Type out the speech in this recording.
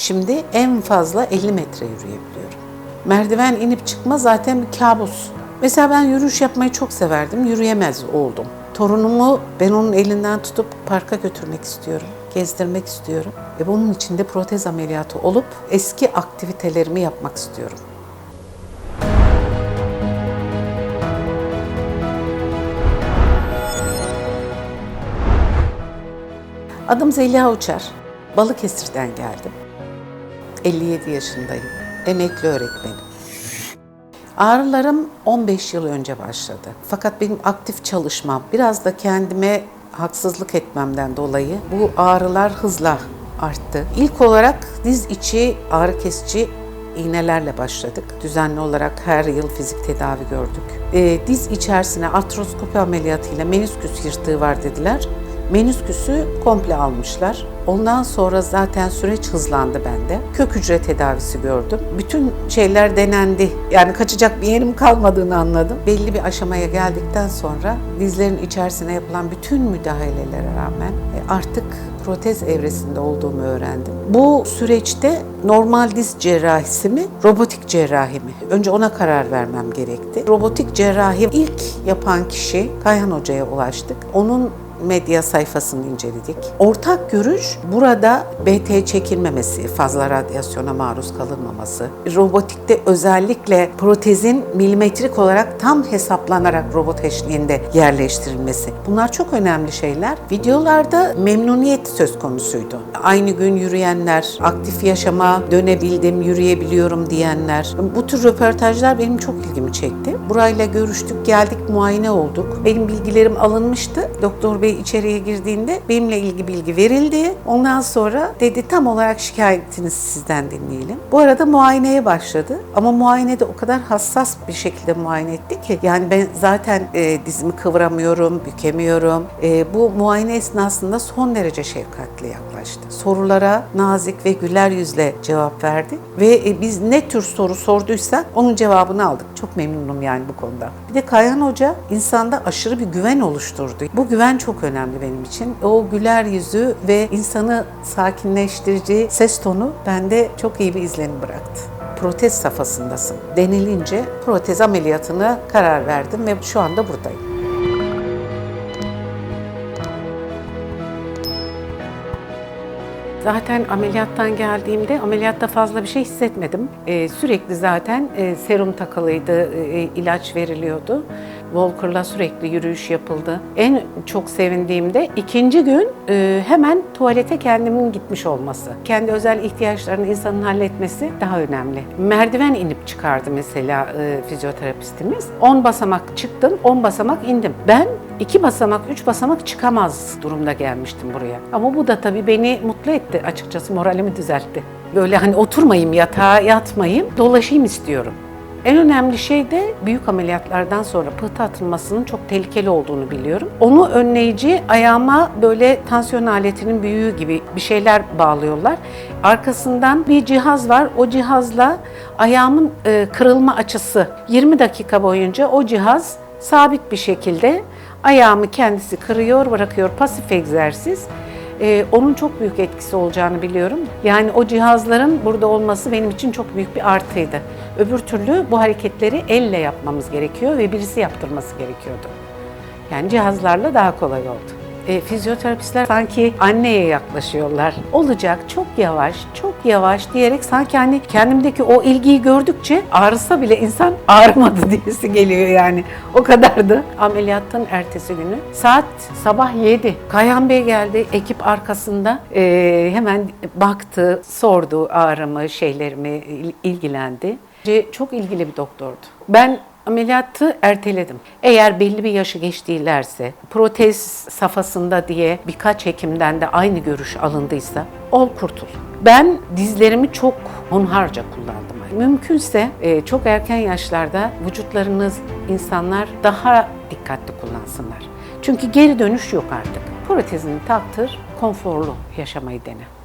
Şimdi en fazla 50 metre yürüyebiliyorum. Merdiven inip çıkma zaten bir kabus. Mesela ben yürüyüş yapmayı çok severdim. Yürüyemez oldum. Torunumu ben onun elinden tutup parka götürmek istiyorum. Gezdirmek istiyorum. Ve bunun için de protez ameliyatı olup eski aktivitelerimi yapmak istiyorum. Adım Zeliha Uçar. Balıkesir'den geldim. 57 yaşındayım. Emekli öğretmenim. Ağrılarım 15 yıl önce başladı. Fakat benim aktif çalışmam, biraz da kendime haksızlık etmemden dolayı bu ağrılar hızla arttı. İlk olarak diz içi ağrı kesici iğnelerle başladık. Düzenli olarak her yıl fizik tedavi gördük. Ee, diz içerisine artroskopi ameliyatıyla menisküs yırtığı var dediler. Menisküsü komple almışlar. Ondan sonra zaten süreç hızlandı bende. Kök hücre tedavisi gördüm. Bütün şeyler denendi. Yani kaçacak bir yerim kalmadığını anladım. Belli bir aşamaya geldikten sonra dizlerin içerisine yapılan bütün müdahalelere rağmen e, artık protez evresinde olduğumu öğrendim. Bu süreçte normal diz cerrahisi mi, robotik cerrahi mi? Önce ona karar vermem gerekti. Robotik cerrahi ilk yapan kişi Kayhan Hoca'ya ulaştık. Onun medya sayfasını inceledik. Ortak görüş burada BT çekilmemesi, fazla radyasyona maruz kalınmaması, robotikte özellikle protezin milimetrik olarak tam hesaplanarak robot eşliğinde yerleştirilmesi. Bunlar çok önemli şeyler. Videolarda memnuniyet söz konusuydu. Aynı gün yürüyenler, aktif yaşama dönebildim, yürüyebiliyorum diyenler. Bu tür röportajlar benim çok ilgimi çekti. Burayla görüştük, geldik, muayene olduk. Benim bilgilerim alınmıştı. Doktor Bey içeriye girdiğinde benimle ilgili bilgi verildi. Ondan sonra dedi tam olarak şikayetinizi sizden dinleyelim. Bu arada muayeneye başladı. Ama muayenede o kadar hassas bir şekilde muayene etti ki yani ben zaten e, dizimi kıvıramıyorum, bükemiyorum. E, bu muayene esnasında son derece şefkatli yaklaştı. Sorulara nazik ve güler yüzle cevap verdi ve e, biz ne tür soru sorduysak onun cevabını aldık. Çok memnunum yani bu konuda. Bir de Kayhan Hoca insanda aşırı bir güven oluşturdu. Bu güven çok önemli benim için. O güler yüzü ve insanı sakinleştirici ses tonu bende çok iyi bir izlenim bıraktı protez safhasındasın denilince protez ameliyatına karar verdim ve şu anda buradayım. Zaten ameliyattan geldiğimde ameliyatta fazla bir şey hissetmedim. Ee, sürekli zaten e, serum takılıydı, e, ilaç veriliyordu. Walker'la sürekli yürüyüş yapıldı. En çok sevindiğimde ikinci gün e, hemen tuvalete kendimin gitmiş olması. Kendi özel ihtiyaçlarını insanın halletmesi daha önemli. Merdiven inip çıkardı mesela e, fizyoterapistimiz. 10 basamak çıktım, 10 basamak indim. Ben iki basamak, üç basamak çıkamaz durumda gelmiştim buraya. Ama bu da tabii beni mutlu etti açıkçası, moralimi düzeltti. Böyle hani oturmayayım yatağa yatmayayım, dolaşayım istiyorum. En önemli şey de büyük ameliyatlardan sonra pıhtı atılmasının çok tehlikeli olduğunu biliyorum. Onu önleyici ayağıma böyle tansiyon aletinin büyüğü gibi bir şeyler bağlıyorlar. Arkasından bir cihaz var. O cihazla ayağımın e, kırılma açısı 20 dakika boyunca o cihaz sabit bir şekilde ayağımı kendisi kırıyor, bırakıyor. Pasif egzersiz. Ee, onun çok büyük etkisi olacağını biliyorum. Yani o cihazların burada olması benim için çok büyük bir artıydı. Öbür türlü bu hareketleri elle yapmamız gerekiyor ve birisi yaptırması gerekiyordu. Yani cihazlarla daha kolay oldu. E, fizyoterapistler sanki anneye yaklaşıyorlar. Olacak çok yavaş, çok yavaş diyerek sanki hani kendimdeki o ilgiyi gördükçe ağrısa bile insan ağrımadı diyesi geliyor yani. O kadardı. Ameliyattan ertesi günü saat sabah 7. Kayhan Bey geldi ekip arkasında e, hemen baktı, sordu ağrımı, şeylerimi, il- ilgilendi. Çok ilgili bir doktordu. Ben Ameliyatı erteledim. Eğer belli bir yaşı geçtilerse, protez safhasında diye birkaç hekimden de aynı görüş alındıysa ol kurtul. Ben dizlerimi çok hunharca kullandım. Mümkünse e, çok erken yaşlarda vücutlarınız insanlar daha dikkatli kullansınlar. Çünkü geri dönüş yok artık. Protezini taktır, konforlu yaşamayı dene.